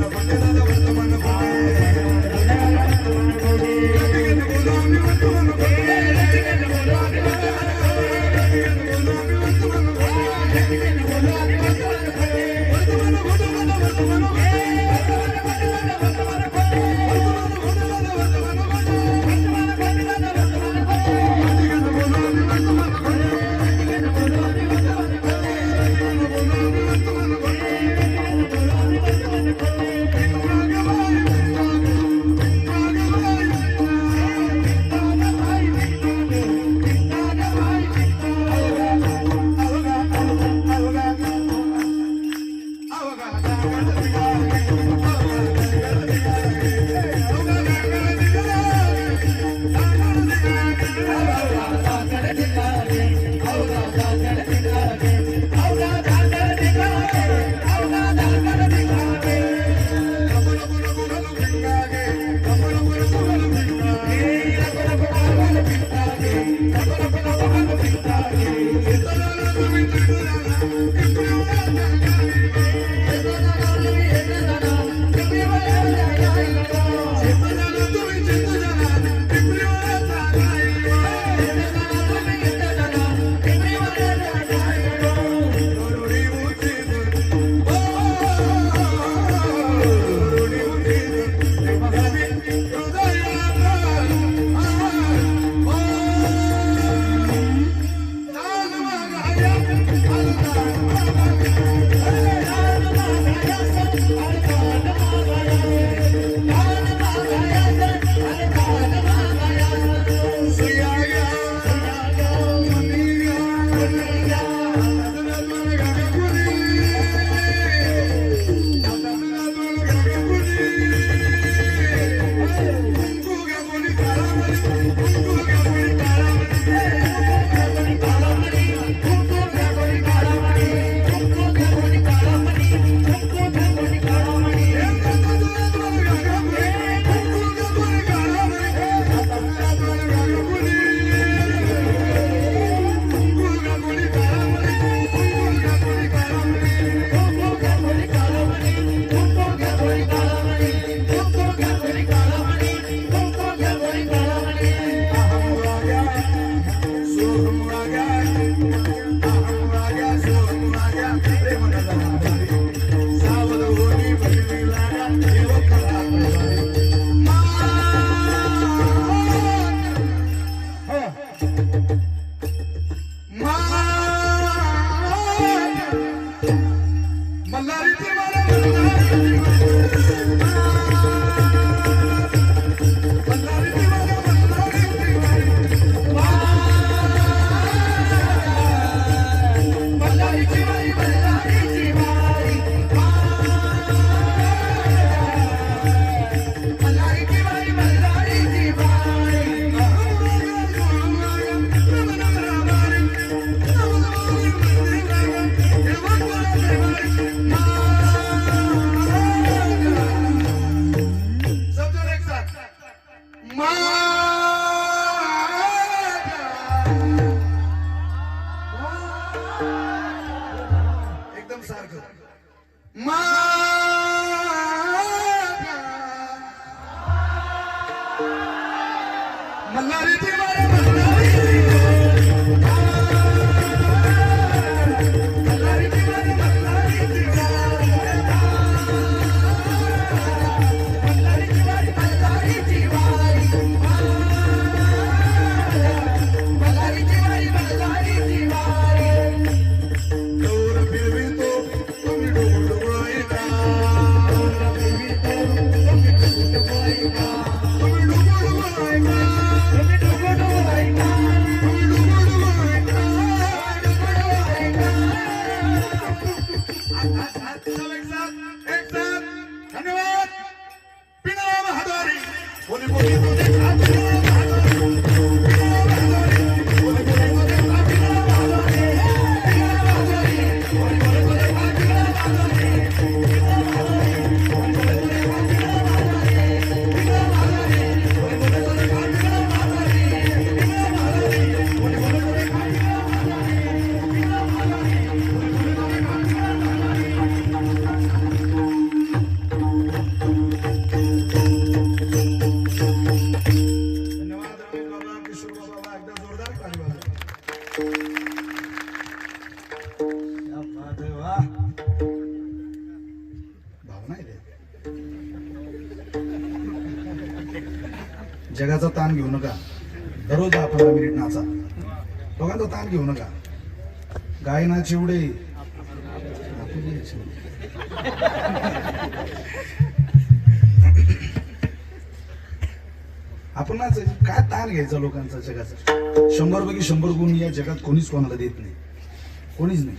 Thank you. Malhari देवाला Thank you. जगाचा ताण घेऊ नका. दररोज दहा पंधरा मिनिट नाचा. लोकांचा ताण घेऊ नका. गायना चिवडे. आपण नाच काय ताण घ्यायचा लोकांचा जगाचा? शंभर पैकी शंभर गुण या जगात कोणीच कोणाला देत नाही. कोणीच नाही.